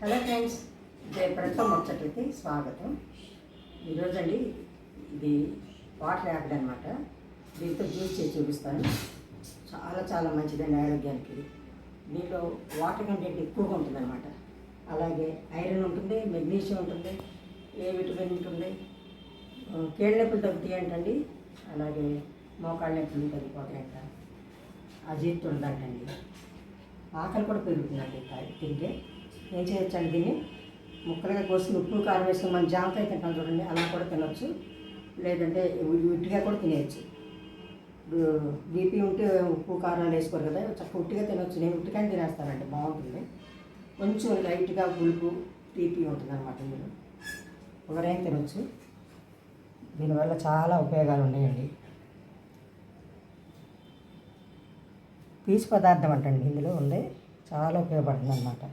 Hello friends జయప్రదతో ముచ్చట్లకి స్వాగతం. ఈరోజండి ఇది water Apple అనమాట దీంతో జ్యూస్ చేసి చూపిస్తాను. చాలా చాలా మంచిదండి ఆరోగ్యానికి. దీంట్లో వాటర్ కంటెంట్ ఎక్కువగా ఉంటుందన్నమాట. అలాగే ఐరన్ ఉంటుంది మెగ్నీషియం ఉంటుంది ఏ విటమిన్ ఉంటుంది ఆ, కీళ్ళ నొప్పులు తగ్గుతాయంటండి అలాగే మోకాళ్ళ నొప్పులు తగ్గిపోతాయంట అజీర్తి ఉండదంటండి. ఆకలి కూడా పెరుగుతుందండి తింటే. ఏం చేయొచ్చండి దీన్ని? ముక్కలుగా కోసి ఉప్పు కారం వేసుకుని మనం జామకాయ తింటాం చూడండి అలా కూడా తినొచ్చు. లేదంటే ఉట్టిగా కూడా తినేయచ్చు. ఇప్పుడు బీపీ ఉంటే ఉప్పు కారాలు వేసుకోరు కదా చక్క ఉట్టిగా తినొచ్చు. నేను ఉట్టిగానే తినేస్తానండి బాగుంటుంది. కొంచెం లైట్గా పులుపు తీపి ఉంటుంది అనమాట ఇందులో. ఎవరైనా తినొచ్చు. దీనివల్ల చాలా ఉపయోగాలు ఉన్నాయండి. పీచు పదార్థం అంటండి ఇందులో ఉంది చాలా ఉపయోగపడుతుంది అనమాట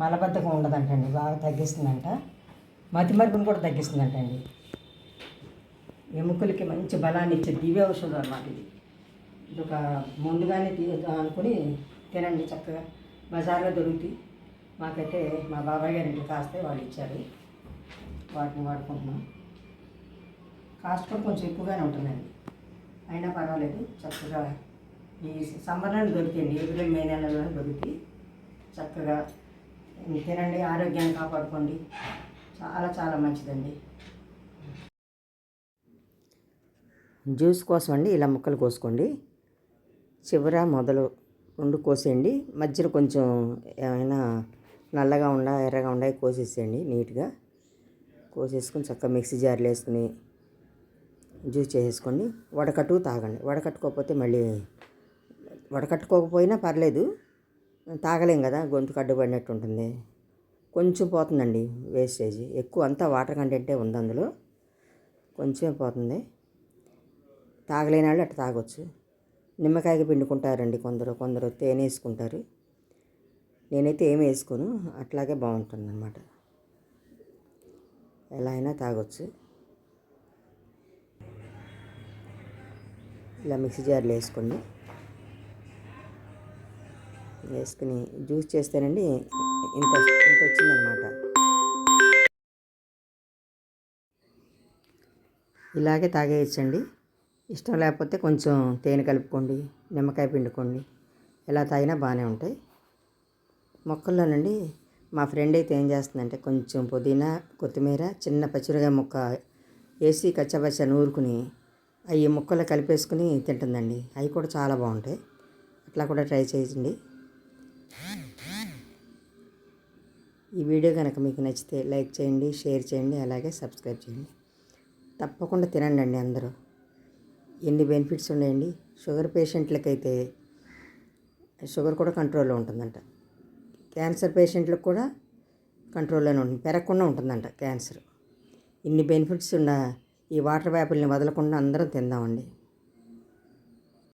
మలబద్ధకం ఉండదంటండి బాగా తగ్గిస్తుందంట. మతిమరుపును కూడా తగ్గిస్తుందంటండి. ఎముకలకి మంచి బలాన్ని ఇచ్చే దివ్య ఔషధం అనమాట ఇది. ఇది ఒక ముందుగానే తీ అనుకుని తినండి చక్కగా. బజార్లో దొరుకుతాయి మాకైతే మా బాబాయ్ గారి ఇంటికి కాస్తే వాళ్ళు ఇచ్చారు. వాటిని వాడుకుంటున్నాం. కాస్ట్ కూడా కొంచెం ఎక్కువగానే ఉంటుందండి. అయినా పర్వాలేదు చక్కగా ఈ సమ్మర్లో దొరికింది ఏప్రిల్ మే నెలలోనే దొరికి చక్కగా తినండి ఆరోగ్యాన్ని కాపాడుకోండి. చాలా చాలా మంచిదండి. జ్యూస్ కోసం అండి ఇలా ముక్కలు కోసుకోండి. చివర మొదలు రెండు కోసేయండి. మధ్యలో కొంచెం ఏమైనా నల్లగా ఉండ ఎర్రగా ఉండ కోసేసేయండి నీట్గా. కోసేసుకొని చక్కగా మిక్సీ జార్లు వేసుకుని జ్యూస్ చేసేసుకోండి. వడకట్టు తాగండి. వడకట్టుకోకపోతే మళ్ళీ వడకట్టుకోకపోయినా పర్లేదు. తాగలేం కదా గొంతు అడ్డుపడినట్టు ఉంటుంది కొంచెం పోతుందండి వేస్టేజ్. ఎక్కువ అంతా వాటర్ కంటెంటే ఉంది అందులో. కొంచెమే పోతుంది. తాగలేని వాళ్ళు అట్లా తాగొచ్చు. నిమ్మకాయకి పిండుకుంటారండి కొందరు. కొందరు తేనె వేసుకుంటారు. నేనైతే ఏమి వేసుకోను. అట్లాగే బాగుంటుంది అనమాట ఎలా అయినా తాగొచ్చు. ఇలా మిక్సీ జార్లు వేసుకోండి. వేసుకుని జ్యూస్ చేస్తేనండి ఇంత ఇంత వచ్చిందనమాట. ఇలాగే తాగేయచ్చండి. ఇష్టం లేకపోతే కొంచెం తేనె కలుపుకోండి నిమ్మకాయ పిండుకోండి. ఎలా తాగినా బాగానే ఉంటాయి. మొక్కల్లోనండి మా ఫ్రెండ్ అయితే ఏం చేస్తుందంటే కొంచెం పుదీనా కొత్తిమీర చిన్న పచ్చిమిరకాయ ముక్క వేసి కచ్చపచ్చ నూరుకుని అవి ముక్కలు కలిపేసుకుని తింటుందండి. అవి కూడా చాలా బాగుంటాయి. అట్లా కూడా ట్రై చేయండి. ఈ వీడియో కనుక మీకు నచ్చితే లైక్ చేయండి షేర్ చేయండి అలాగే సబ్స్క్రైబ్ చేయండి. తప్పకుండా తినండి అండి అందరూ. ఎన్ని బెనిఫిట్స్ ఉన్నాయండి? షుగర్ పేషెంట్లకైతే షుగర్ కూడా కంట్రోల్లో ఉంటుందంట. క్యాన్సర్ పేషెంట్లకు కూడా కంట్రోల్లోనే ఉంటుంది పెరగకుండా ఉంటుందంట క్యాన్సర్. ఇన్ని బెనిఫిట్స్ ఉన్న ఈ వాటర్ వ్యాపుల్ని వదలకుండా అందరం తిందామండి.